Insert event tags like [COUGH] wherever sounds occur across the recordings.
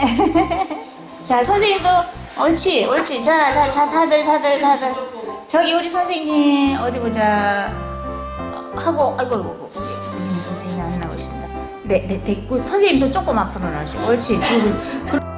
[LAUGHS] 자 선생님도 옳지 옳지. 자 자 자 다들 다들 다들. 저기 우리 선생님 어디 보자. 어, 하고 아이고 아이고 우리 선생님 안 나오신다. 네 네 됐고 선생님도 조금 앞으로 나오시고. 옳지 그- 그렇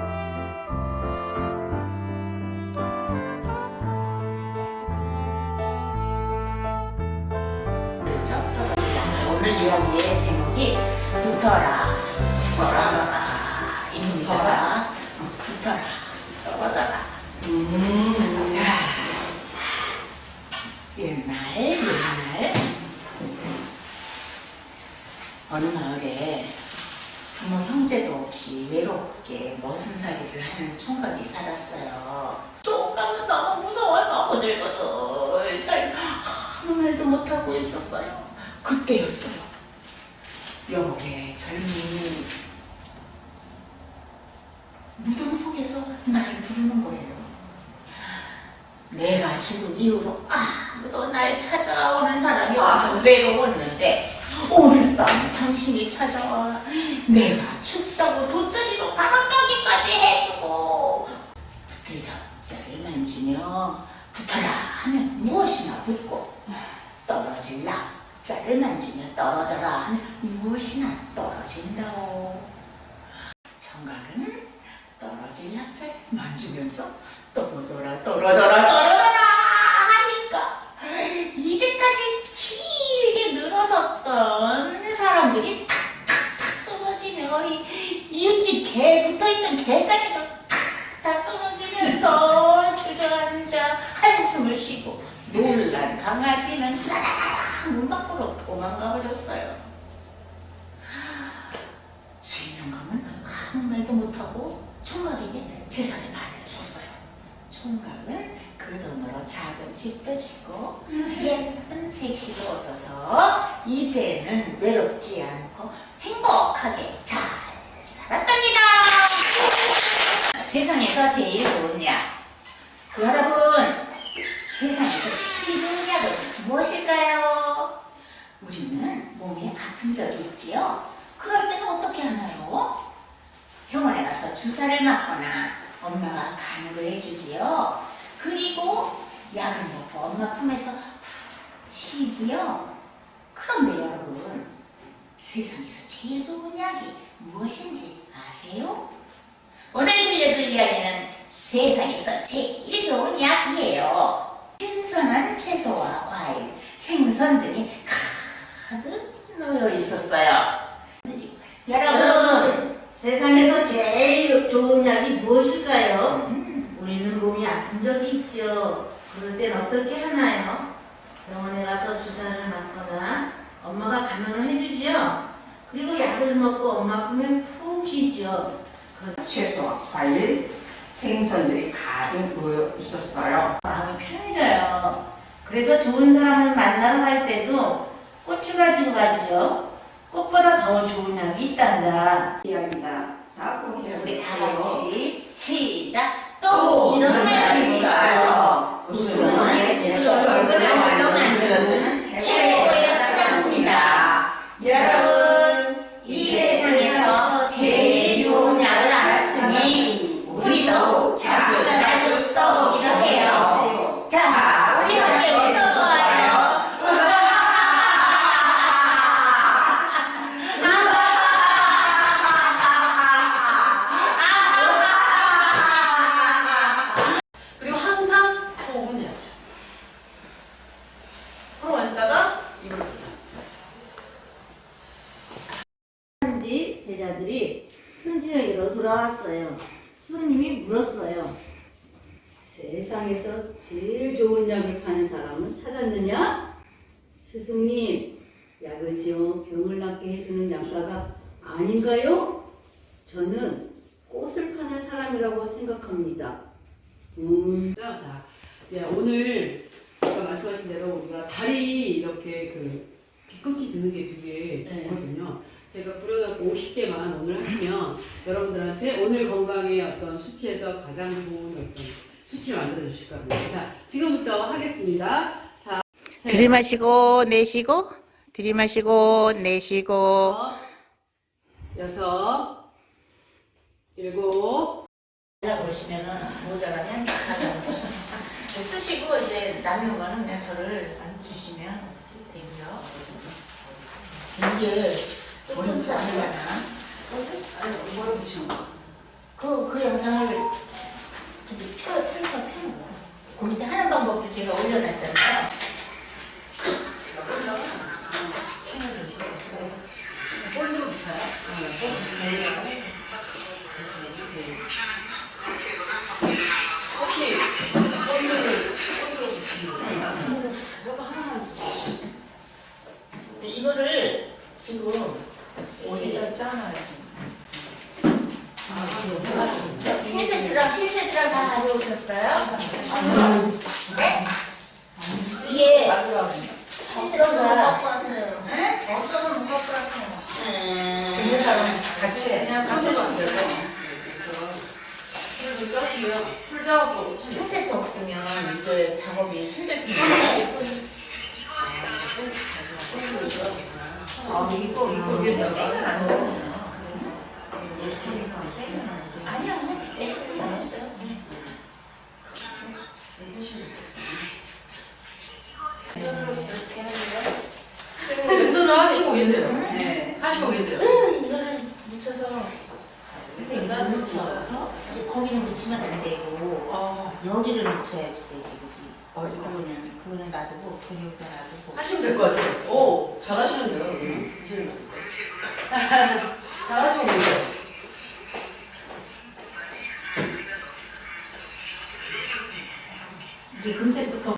붙어라 떨어져라 자 옛날 옛날 어느 마을에 부모 형제도 없이 외롭게 머슴살이를 하는 총각이 살았어요. 총각은 너무 무서워서 보들보들 떨 아무 말도 못하고 있었어요. 그때였어요. 여복의 젊은 무덤 속에서 부르는 거예요. 내가 죽은 이후로 아무도 날 찾아오는 사람이 없어 외로웠는데 오늘 밤 당신이 찾아와 내가 춥다고 돗자리로 바람막이까지 해주고 붙을 젖자를 만지며 붙어라 하면 무엇이나 붙고 떨어질라 자를 만지며 떨어져라 하면 무엇이나 떨어진다오 청각은 떨어질 낙자를 만지면서 떨어져라 떨어져라 떨어져라 하니까 이제까지 길게 늘어섰던 사람들이 탁탁탁 떨어지며 이 이웃집 개 붙어있는 개까지도 탁탁 떨어지면서 주저앉아 한숨을 쉬고 놀란 강아지는 사다다닥 문 밖으로 도망가 버렸어요. 주인 영감은 아무 말도 못하고 총각에게 재산의 반을 줬어요. 총각은 그 돈으로 작은 집도 짓고 예쁜 색시도 얻어서 이제는 외롭지 않고 행복하게 잘 살았답니다. 세상에서 제일 좋은 약. 여러분, 세상에서 제일 좋은 약은 무엇일까요? 우리는 몸이 아픈 적이 있지요? 그럴 때는 어떻게 하나요? 병원에 가서 주사를 맞거나 엄마가 간호를 해주지요. 그리고 약을 먹고 엄마 품에서 푹 쉬지요. 그런데 여러분, 세상에서 제일 좋은 약이 무엇인지 아세요? 오늘 들려줄 이야기는 세상에서 제일 좋은 약이에요. 신선한 채소와 과일, 생선 등이 가득 놓여 있었어요. 여러분, 세상에서 제일 좋은 약이 무엇일까요? 음, 우리는 몸이 아픈 적이 있죠. 그럴 땐 어떻게 하나요? 병원에 가서 주사를 맞거나 엄마가 간호를 해주지요. 그리고 약을 먹고 엄마 품에 푹 쉬죠. 채소와 과일, 생선들이 가득 놓여 있었어요. 마음이 편해져요. 그래서 좋은 사람을 만나러 갈 때도 꽃을 가지고 가지요. 꽃보다 더 좋은 약이 있단다. 이야기가 자, 우리 다 같이 시작. 또 이런 말이 말이 있어요. 있어요. 웃음은 웃음은 우리 얼굴을 활로 만들어주는 최고의 화장품이다. 여러분, 이 세상에서 제일 좋은 약을 알았으니 우리도 자주 자주 써보기로 해요. 자, 우리 함께 웃어 좋아요. 그리고 항상 호흡은 해야죠. 코로 마셨다가 입으로 뱉다. 뒤 제자들이 승진에게로 돌아왔어요. 스님이 물었어요. 세상에서 제일 좋은 약을 파는 사람은 찾았느냐? 스승님, 약을 지어 병을 낫게 해주는 약사가 아닌가요? 저는 꽃을 파는 사람이라고 생각합니다. 음, 자, 예, 오늘 아까 말씀하신 대로 우리가 다리 이렇게 그 기껏히 드는 게 되게 네. 좋거든요. 제가 불여넣고 50개만 오늘 하시면 여러분들한테 오늘 건강의 어떤 수치에서 가장 좋은 어떤 수치를 만들어 주실 겁니다. 자, 지금부터 하겠습니다. 자, 셋, 들이마시고 내쉬고 들이마시고 내쉬고 여섯, 일곱, 보시면은 모자라면 쓰시고 이제 남는 거는 그냥 저를 주시면 되고요. 이게 어렵지 않으려나? 아니, 뭐라고 거예요? 그, 그 영상을 저기 펴, 펼쳐 펴는 거야. 그 밑에 하는 방법도 제가 올려놨잖아요. 볼로 붙여요? 혹시 볼로를 볼로 붙이는 이거 하나만 주세요. 근데 이거를 지금 어디다 짜놔요? 핀셋이랑 핀셋이랑 다 가져오셨어요? 네? 이게 핀셋가 없어서 못 갖고 왔어요. 음, 같이 해. 그냥 같이 하시면 풀을 까시면 풀 작업도 핀셋도 없으면 이게 작업이 힘들 텐데. 아, 이거, 이거 위에다가. 아니요, 아니요. 네, 상관없어요. 왼손으로 하시고 계세요. 네, 하시고 계세요. 응, 이거를 묻혀서 이거 묻혀서 거기는 묻히면 안 되고 어, 여기를 묻혀야지 되지, 그지? 그거는 놔두고 그 여기다 놔두고. 하시면 될 것 같아요. 오, 잘하시는데요. 음, 하시는 거. [LAUGHS] 잘하시고 계세요. 이게 금색부터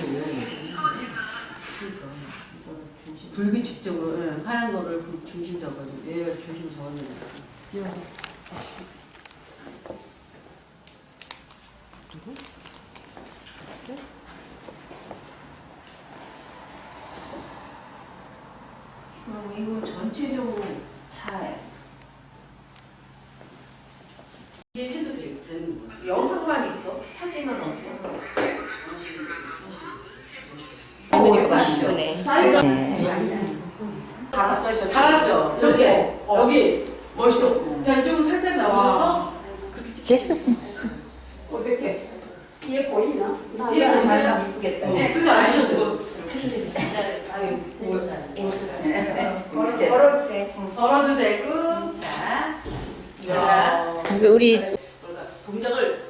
불규칙적으로 예, 하얀 거를 그 중심 잡아가지고 얘가 중심 돼요. 그럼 이거 전체적으로 다 이게 해도 돼, 되는 거예요. 영상만 있어? 사진은 없어? 받았어요, 저. 달았죠? 이렇게 여기 멋있어. 자 이쪽으로 살짝 나오셔서 됐어. 어떻게? 뒤에 보이나? 뒤에 보이세요? 이쁘겠다. 네, 그거 되고 걸어도 돼. 걸어도 되고 자, 자. 그래서 우리 동작을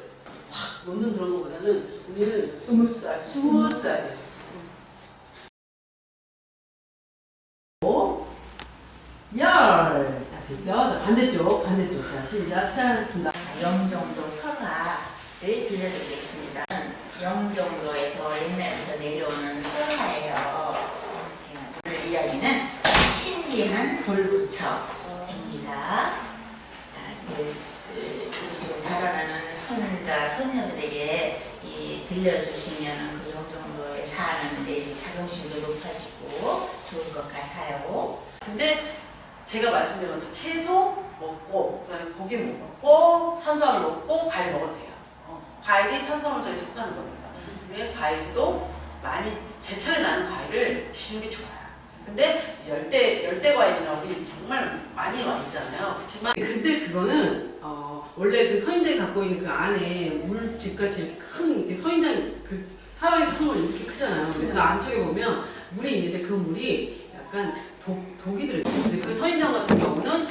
확 놓는 그런 거보다는 우리는 스무스하게 스무스하게 오, 열 자, 됐죠? 자, 반대쪽 반대쪽 자 시작 시작하겠습니다 영정도 설화를 들려드리겠습니다. 영정도에서 옛날부터 내려오는 설화예요. 오늘 이야기는 신비한 돌부처입니다. 자, 이제 그, 지금 자라나는 손자, 손녀들에게 이 들려주시면 그 영정도에 사는 내 자긍심도 높아지고 좋을 것 같아요. 근데 제가 말씀드린 것처럼 채소 먹고 그다음에 고기 먹고 탄수화물 먹고 과일 먹어도 돼요. 어, 과일이 탄수화물에 속하는 거니까. 근데 과일도 많이 제철에 나는 과일을 드시는 게 좋아요. 근데 열대 열대 과일이나 우리 정말 많이 와 있잖아요. 그렇지만 근데 그거는 어, 원래 그 서인장이 갖고 있는 그 안에 이렇게 큰 서인장 그 사방에 탕물 이렇게 크잖아요. 근데 그 안쪽에 보면 물이 있는데 그 물이 약간 독, 독이 들어있어요. 근데 그 서인장 같은 경우는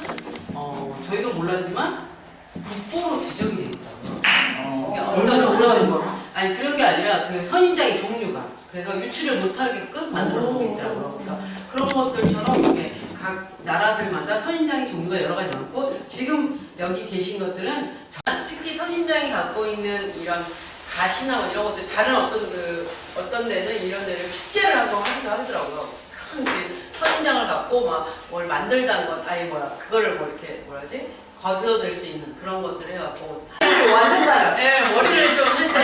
어, 저희가 몰랐지만 국보로 지정이 돼 있더라고요. 이게 어떤 그런 거. 아니 그런 게 아니라 그 선인장의 종류가 그래서 유출을 못하게끔 만들어 놓고 있더라고요. 그래서 그런 것들처럼 이렇게 각 나라들마다 선인장의 종류가 여러 가지 많고 지금 여기 계신 것들은 저- 특히 선인장이 갖고 있는 이런 가시나 뭐 이런 것들 다른 어떤 그 어떤 데는 이런 데를 축제를 하고 하기도 하더라고요. 큰그 선인장을 갖고 막 뭘 만들다는 것 아니 뭐야 그거를 뭐 이렇게 뭐라지 거두어들 수 있는 그런 것들을 해갖고 완전 달라. 예, 머리를 좀 했는데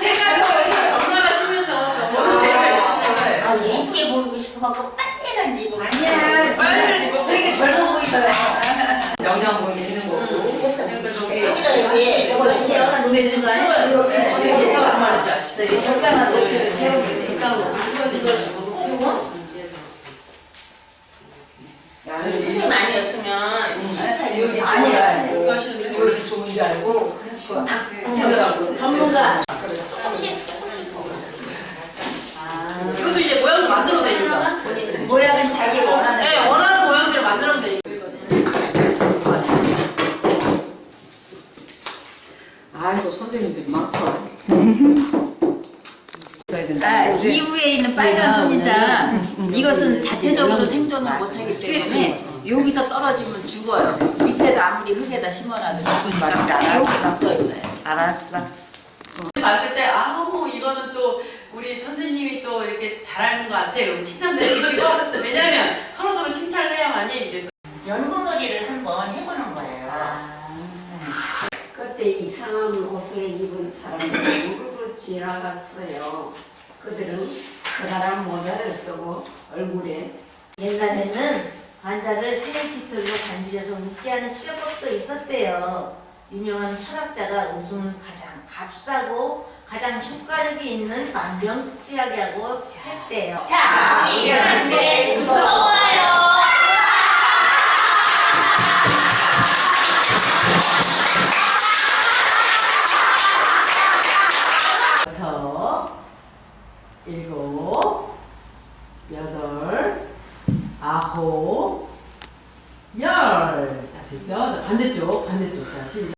제가 또 얼마나 쉬면서 또 모르는 재미가 있으신 거예요. 막 예쁘게 보이고 싶어갖고 빨래를 입고 아니야. 빨리 이거 되게 젊어 보이셔요. [LAUGHS] 영양분이 있는 거고. 그러니까 저기 여기다 이렇게 저거 신기하다 눈에 좀 채워요. 가요. 어디서 한 말인지 아시죠? 이게 적당한 높이를 채우고 색감으로 이걸 채워? 선생님 아니었으면 여기 아니야. 이렇게 좋은 줄 알고 딱 되더라고. 전문가. 조금씩 이것도 이제 모양을 만들어도 되니까 본인은. 모양은 자기 원하는. 네, 원하는 모양대로 만들면 되니까. 아이고 선생님들 많다. 아, 이후에 있는 빨간 선인자 이것은 자체적으로 생존을 못하기 때문에 여기서 떨어지면 죽어요. 밑에다 아무리 흙에다 심어놔도 죽으니까 여기 붙어 있어요. 알았어. 봤을 때 아 우 이거는 또 우리 선생님이 또 이렇게 잘하는 것 같아. 그럼 칭찬도 해주시고 왜냐면 서로 서로 칭찬을 해야만이 이게 또 연구놀이를 한번 해보는 거예요. 그때 이상한 옷을 입은 사람들이 우르르 지나갔어요. 그들은 그나라 모자를 쓰고 얼굴에 옛날에는 환자를 생일티틀로 간질해서 웃게 하는 치료법도 있었대요. 유명한 철학자가 웃음을 가장 값싸고 가장 효과력이 있는 만병특주약이라고 했대요. 자, 우리 함